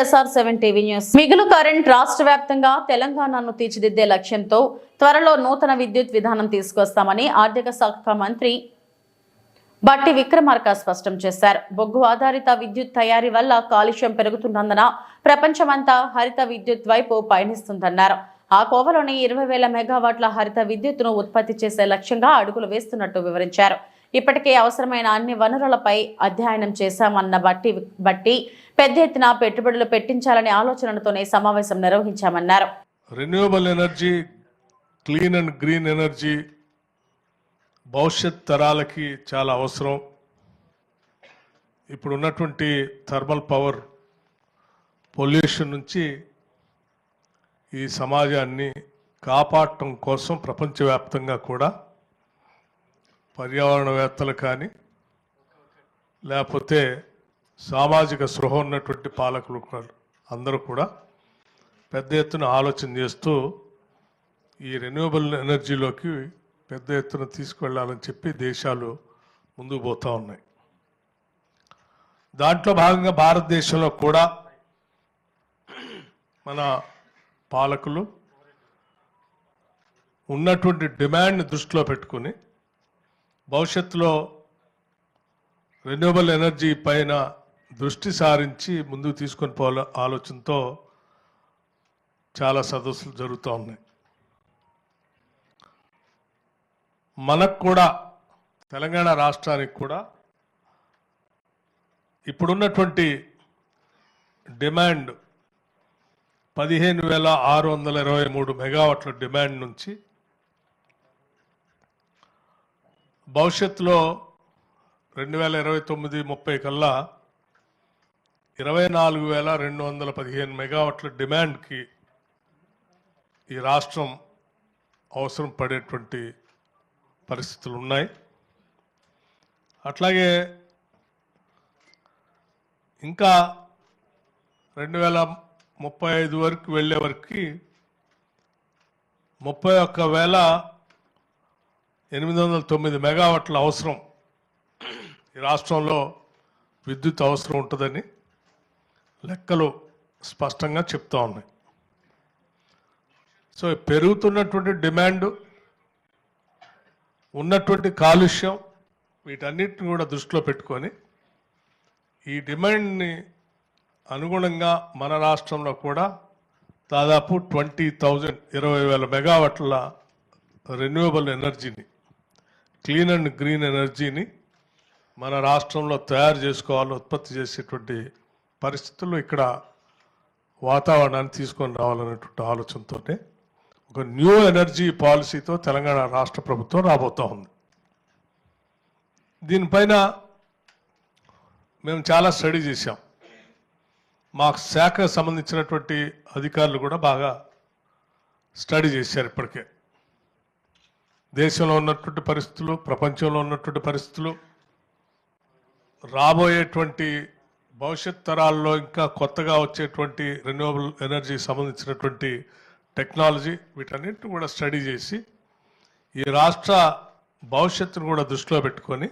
SR seven TV news మిగులు current రాష్ట్ర వ్యాప్తంగా తెలంగాణను తీర్చిదిద్దే లక్ష్యంతో త్వరలో నూతన విద్యుత్ విధానం తీసుకొస్తామని ఆర్థిక శాఖ మంత్రి బట్టి విక్రమార్క స్పష్టం చేశారు. బొగ్గు ఆధారిత విద్యుత్ తయారీ వల్ల కాలుష్యం పెరుగుతున్నందున ప్రపంచమంతా హరిత విద్యుత్ వైపు పయనిస్తుందన్నారు. ఆ కోవలోని ఇరవై వేల మెగావాట్ల హరిత విద్యుత్తును ఉత్పత్తి చేసే లక్ష్యంగా అడుగులు వేస్తున్నట్టు వివరించారు. ఇప్పటికే అవసరమైన అన్ని వనరులపై అధ్యయనం చేశామన్న బట్టి బట్టి పెద్ద ఎత్తున పెట్టుబడులు పెట్టించాలనే ఆలోచనతోనే సమావేశం నిర్వహించామన్నారు. Renewable energy clean and green energy భవిష్యత్ తరాలకి చాలా అవసరం. ఇప్పుడు ఉన్నటువంటి థర్మల్ పవర్ పొల్యూషన్ నుంచి ఈ సమాజాన్ని కాపాడటం కోసం ప్రపంచవ్యాప్తంగా కూడా పర్యావరణవేత్తలు కానీ లేకపోతే సామాజిక స్పృహ ఉన్నటువంటి పాలకులు అందరూ కూడా పెద్ద ఎత్తున ఆలోచన చేస్తూ ఈ రెన్యూవబుల్ ఎనర్జీలోకి పెద్ద ఎత్తున తీసుకువెళ్ళాలని చెప్పి దేశాలు ముందుకు పోతూ ఉన్నాయి. దాంట్లో భాగంగా భారతదేశంలో కూడా మన పాలకులు ఉన్నటువంటి డిమాండ్ని దృష్టిలో పెట్టుకుని భవిష్యత్తులో రెన్యూవబుల్ ఎనర్జీ పైన దృష్టి సారించి ముందుకు తీసుకొని పోవాల ఆలోచనతో చాలా సదస్సులు జరుగుతూ ఉన్నాయి. మనకు కూడా తెలంగాణ రాష్ట్రానికి కూడా ఇప్పుడున్నటువంటి డిమాండ్ పదిహేను వేల ఆరు వందల ఇరవై మూడు మెగావాట్ల డిమాండ్ నుంచి భవిష్యత్తులో రెండు వేల ఇరవై తొమ్మిది ముప్పై కల్లా ఇరవై నాలుగు వేల రెండు వందల పదిహేను మెగావాట్ల డిమాండ్కి ఈ రాష్ట్రం అవసరం పడేటువంటి పరిస్థితులు ఉన్నాయి అట్లాగే ఇంకా రెండు వేల ముప్పై ఐదు వరకు వెళ్ళే వరకు ముప్పై ఒక్క వేల ఎనిమిది వందల తొమ్మిది మెగావాట్ల అవసరం. ఈ రాష్ట్రంలో విద్యుత్ అవసరం ఉంటుందని లెక్కలు స్పష్టంగా చెప్తా ఉన్నాయి. సో పెరుగుతున్నటువంటి డిమాండ్ ఉన్నటువంటి కాలుష్యం వీటన్నిటిని కూడా దృష్టిలో పెట్టుకొని ఈ డిమాండ్ని అనుగుణంగా మన రాష్ట్రంలో కూడా దాదాపు ట్వంటీ థౌజండ్ ఇరవై వేల మెగావాట్ల రెన్యూవబుల్ ఎనర్జీని క్లీన్ అండ్ గ్రీన్ ఎనర్జీని మన రాష్ట్రంలో తయారు చేసుకోవాలి ఉత్పత్తి చేసేటువంటి పరిస్థితుల్లో ఇక్కడ వాతావరణాన్ని తీసుకొని రావాలనేటువంటి ఆలోచనతోనే ఒక న్యూ ఎనర్జీ పాలసీతో తెలంగాణ రాష్ట్ర ప్రభుత్వం రాబోతా ఉంది. దీనిపైన మేము చాలా స్టడీ చేశాం. మాకు శాఖకు సంబంధించినటువంటి అధికారులు కూడా బాగా స్టడీ చేశారు ఇప్పటికే. దేశంలో ఉన్నటువంటి పరిస్థితులు ప్రపంచంలో ఉన్నటువంటి పరిస్థితులు రాబోయేటువంటి భవిష్యత్ తరాల్లో ఇంకా కొత్తగా వచ్చేటువంటి రెన్యూవబుల్ ఎనర్జీ సంబంధించినటువంటి టెక్నాలజీ వీటన్నిటిని కూడా స్టడీ చేసి ఈ రాష్ట్ర భవిష్యత్తును కూడా దృష్టిలో పెట్టుకొని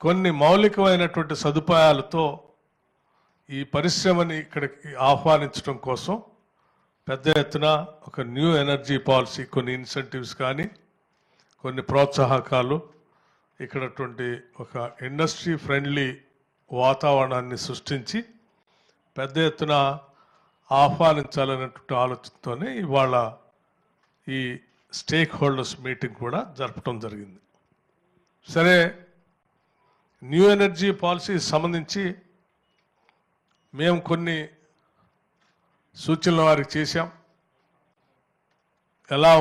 కొన్ని మౌలికమైనటువంటి సదుపాయాలతో ఈ పరిశ్రమని ఇక్కడికి ఆహ్వానించడం కోసం పెద్ద ఎత్తున ఒక న్యూ ఎనర్జీ పాలసీ కొన్ని ఇన్సెంటివ్స్ కానీ కొన్ని ప్రోత్సాహకాలు ఇక్కడటువంటి ఒక ఇండస్ట్రీ ఫ్రెండ్లీ వాతావరణాన్ని సృష్టించి పెద్ద ఎత్తున ఆహ్వానించాలనేటువంటి ఆలోచనతోనే ఇవాళ ఈ స్టేక్ హోల్డర్స్ మీటింగ్ కూడా జరపడం జరిగింది. సరే న్యూ ఎనర్జీ పాలసీ సంబంధించి మేము కొన్ని సూచనలు వారికి చేశాం. ఎలా